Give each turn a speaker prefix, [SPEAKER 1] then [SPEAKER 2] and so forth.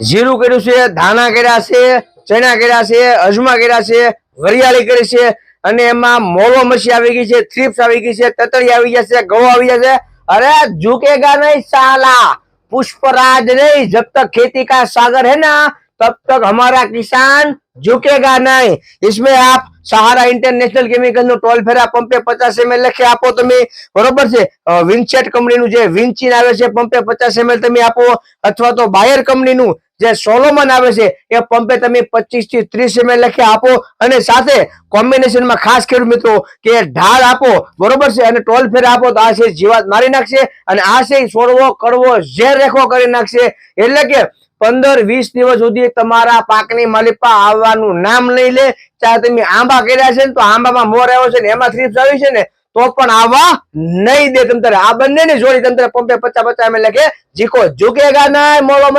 [SPEAKER 1] જીરું કર્યું છે, ધાણા કર્યા છે, ચણા કર્યા છે, અજમા કર્યા છે, વરિયાળી કરી છે અને એમાં મોલો મસી આવી ગઈ છે થ્રીપ્સ આવી ગઈ છે તતરી આવી ગયા છે ગૌ આવી ગયા છે. અરે ઝુકેગા નહીં, સાલા. પુષ્પરાજ નહીં, જબ તક ખેતી કા સાગર હે ના तब तक हमारा किसान झुकेगा नहीं इसमें आप सहारा इंटरनेशनल केमिकल નું ટોલ ફેરા પંપે પચાસ એમએલ લખી આપો તમે બરોબર છે અ, વિન્સેટ કંપનીનું જે વિન્ચીન આવે છે પંપે પચાસ એમએલ તમે આપો અથવા તો બાયર કંપનીનું જે સોલોમન આવે છે એ પંપે તમે પચીસ થી ત્રીસ એમએલ લખી આપો અને સાથે કોમ્બિનેશનમાં ખાસ ખેડૂત મિત્રો કે ઢાળ આપો બરોબર છે અને ટોલ ફેર આપો તો આ છે જીવાત મારી નાખશે અને આ છે છોડવો કડવો ઝેર રેખો કરી નાખશે એટલે કે પંદર વીસ દિવસ સુધી તમારા પાકની માલિપા આવવાનું નામ નહીં લે. ચાહે તમે આંબા કર્યા છે ને તો આંબામાં મોર આવ્યો છે ને એમાં થ્રીપ્સ આવી છે ને તો પણ આવવા નહીં દે તમ આ બંને ની જોડી તંત્ર પંપે પચાસ પચાસ એમ લખે જીકો ઝુકેગા ના મોળો